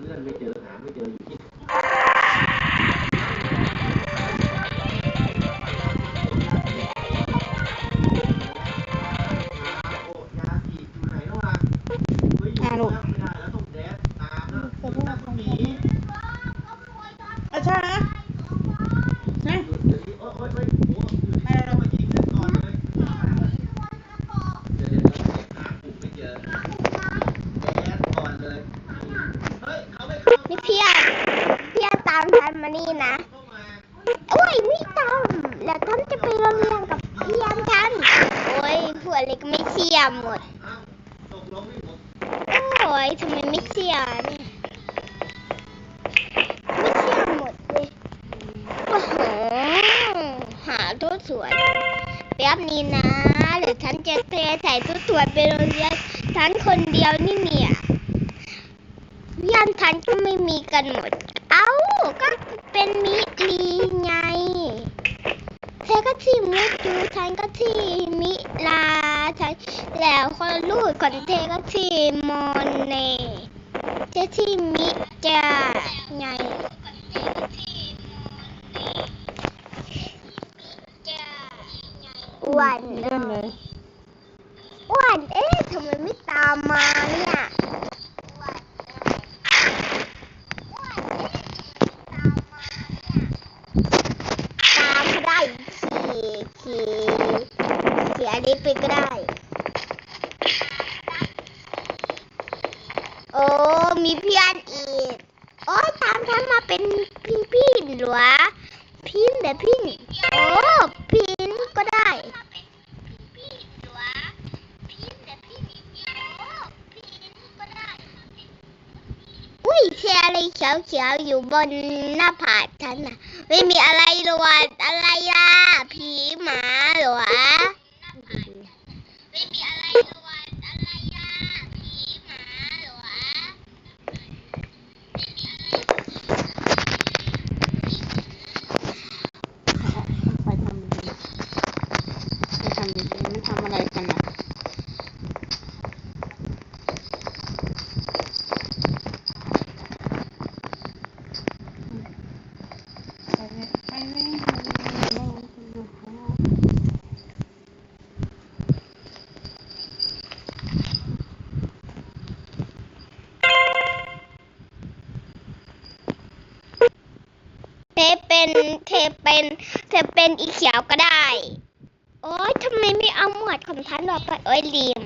เลื่อนไม่เจอหาไม่เจออยู่ามแล้วท่านจะไปโรงเรียนกับเพียรกันโอ้ยพวเล็กไม่เชื่อมหมด โอ้ยทำไมไม่เชื่อเนี่ยไม่เชื่อหมดเลยโอ้โหหาตัวสวยแป๊บนี้นะเดี๋ยวฉันจะเทใส่ตัวสวยไปโรงเรียนฉันคนเดียวนี่เนี่ยเพื่อนฉันก็ไม่มีกันหมด เอ้าก็เป็นมิลีไง ที่มุจูฉันก็ที่มิลาฉันแล้วคนลูกคนเธอก็ที่มอนเน่เธอที่มิจาไงอ้วนเลื่อนเลยอ้วนเอ๊ะทำไมไม่ตามมาเนี่ยตามก็ได้ขี่ขี่ขี่อั นนี้ไปก็ได้ โอ้ มีเพื่อนอีก โอ้ตามฉันมาเป็นพี่พี่หรอ พินแต่พิน โอ้ พินก็ได้อุ้ยเชียอะไรเขียวเขียวๆอยู่บนหน้าผาฉันน่ะ ไม่มีอะไรหรอวะอะไรล่ะ ผีหมาหรอวะไม่มีอะไรหรอวะอะไรล่ะผีหมาเหรอวะ ไปทำดีไปทำดีไม่ทำอะไรกันนะไปเลยไปเลย เท เป็นเป็นเทเป็นอีเขียวก็ได้ โอ๊ยทำไมไม่เอาหมวดของฉันออกไปโอ๊ยลืม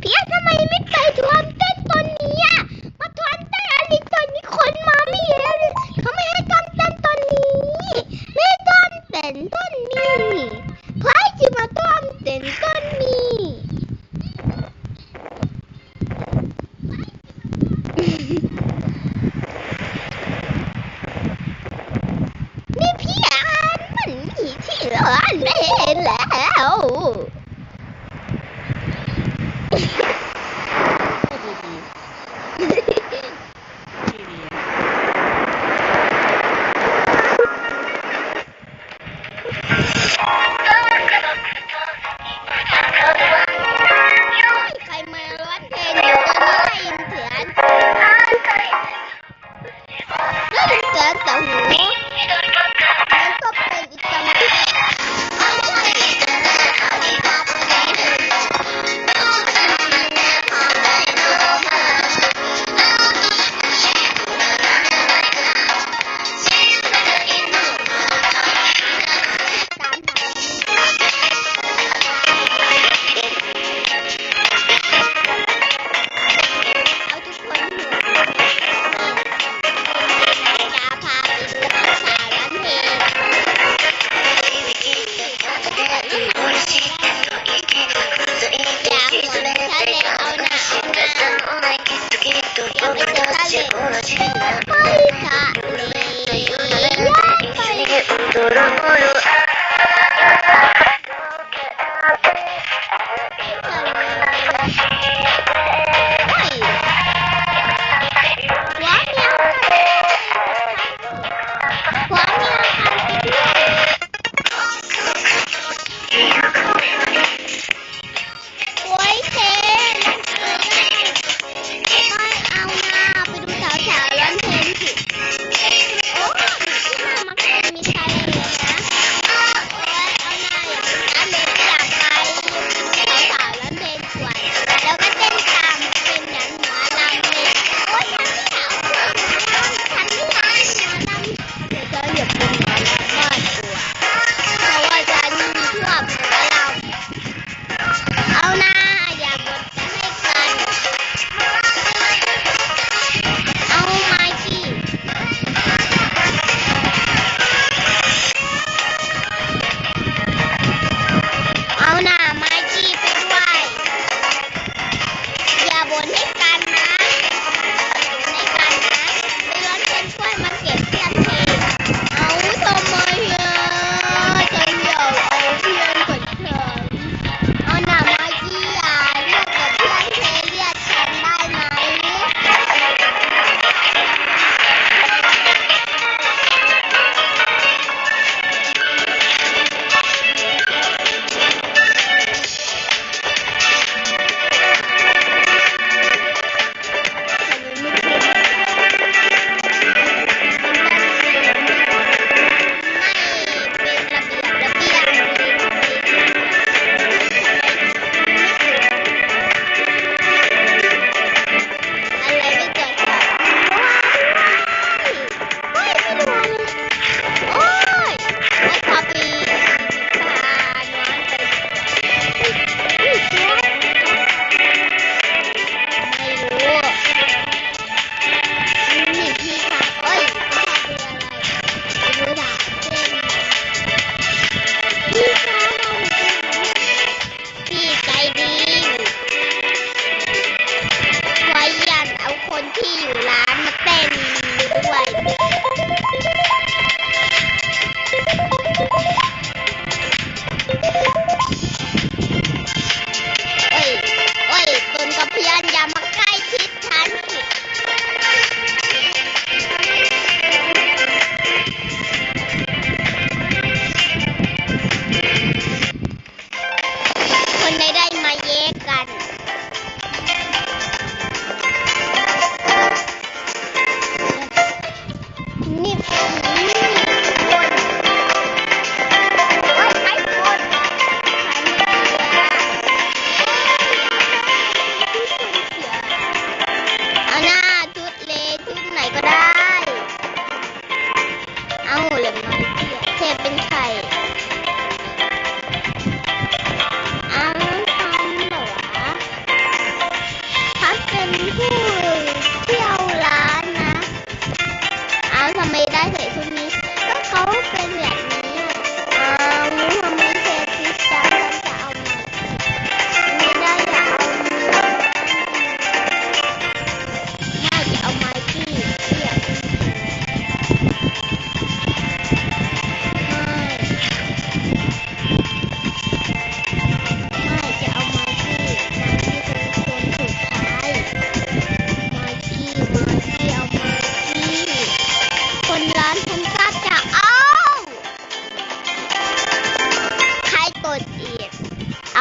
เพียทำไมไม่ไปทวนเต้นตอนนี้อะมาทวนเต้นอะไรตอนนี้คนมาไม่เยอะเลยเขาไม่ให้ตอนเต้นตอนนี้ ไม่ตอนเต้นตอนนี้ใครจะมาตอนเต้นตอนนี้ นี่พี่อ่านมันมีที่ ร้าน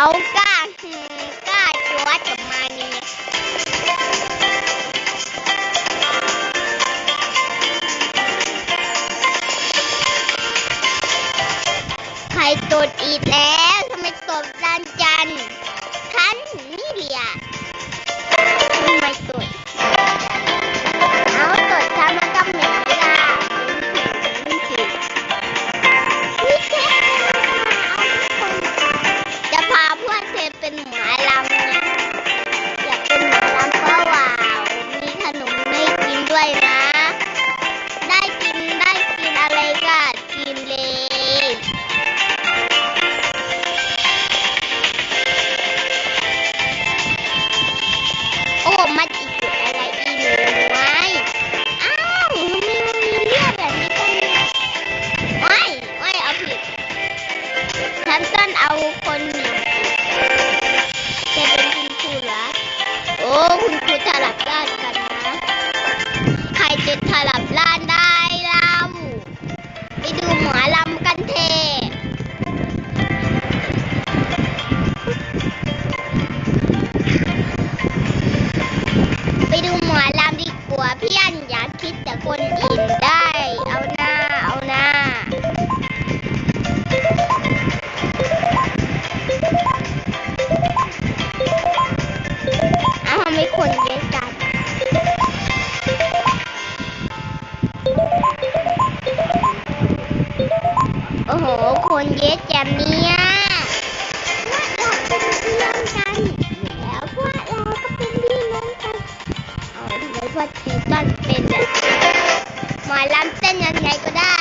เอาก้าคือกล้าจัวจบมานี่ใครตดอี ยังไงก็ได้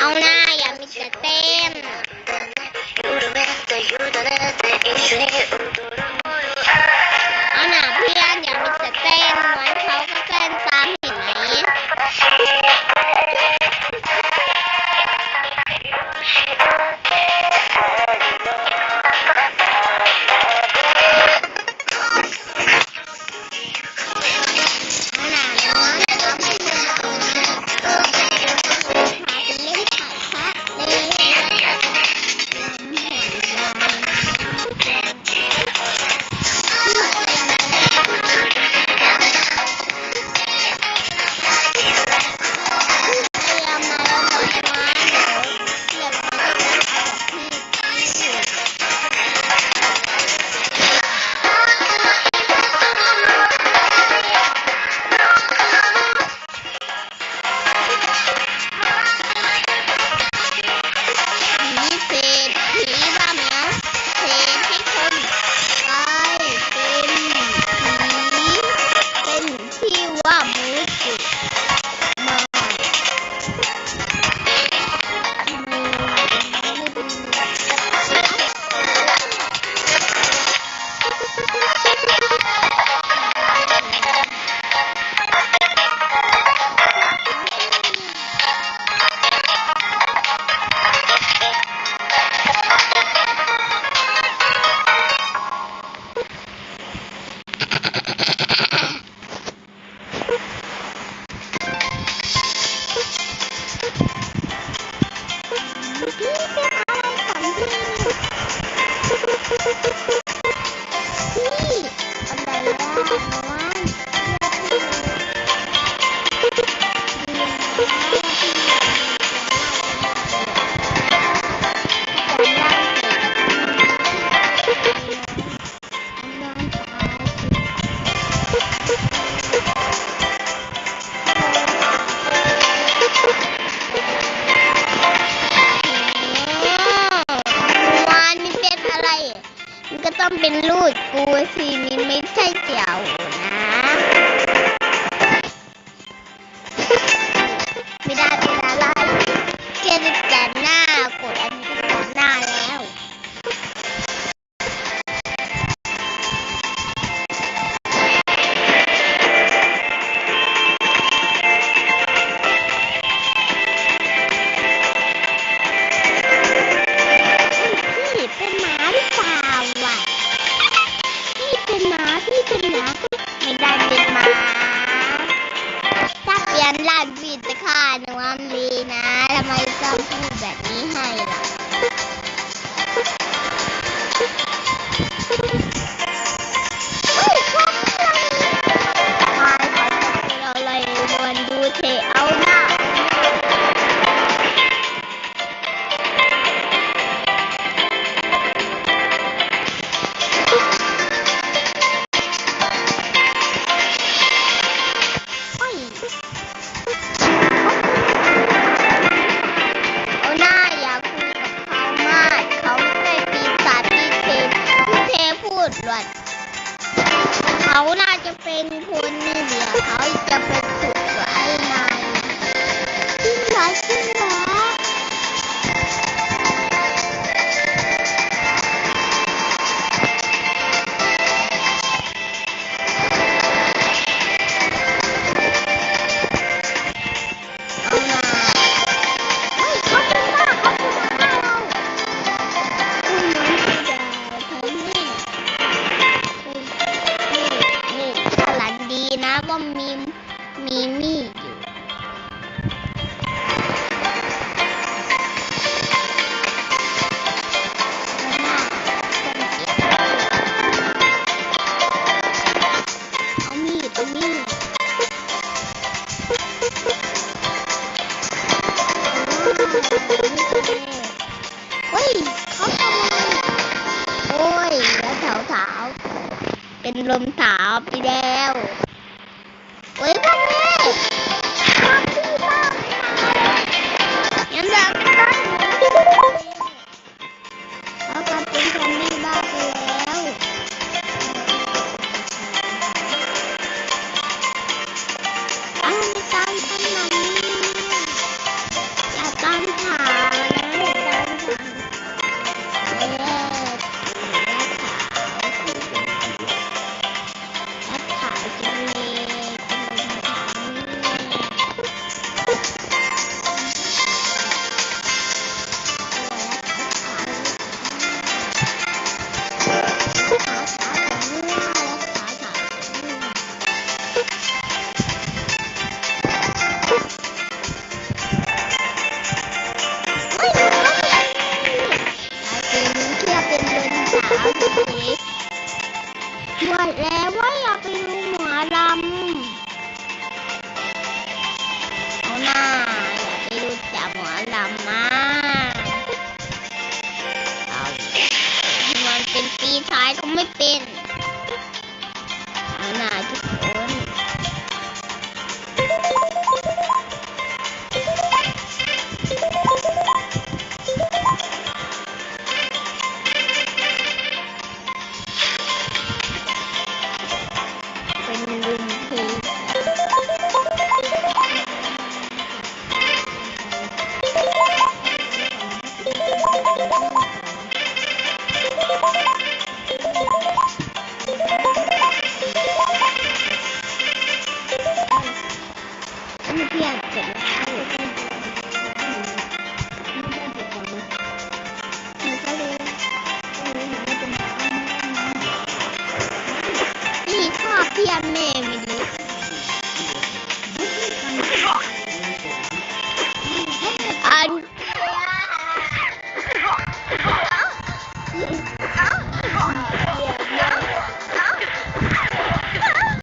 Aún hay ลำเอาหน้าอยากไปรู้จักหมอลำมาเอามันเป็นปีท้ายก็ไม่เป็น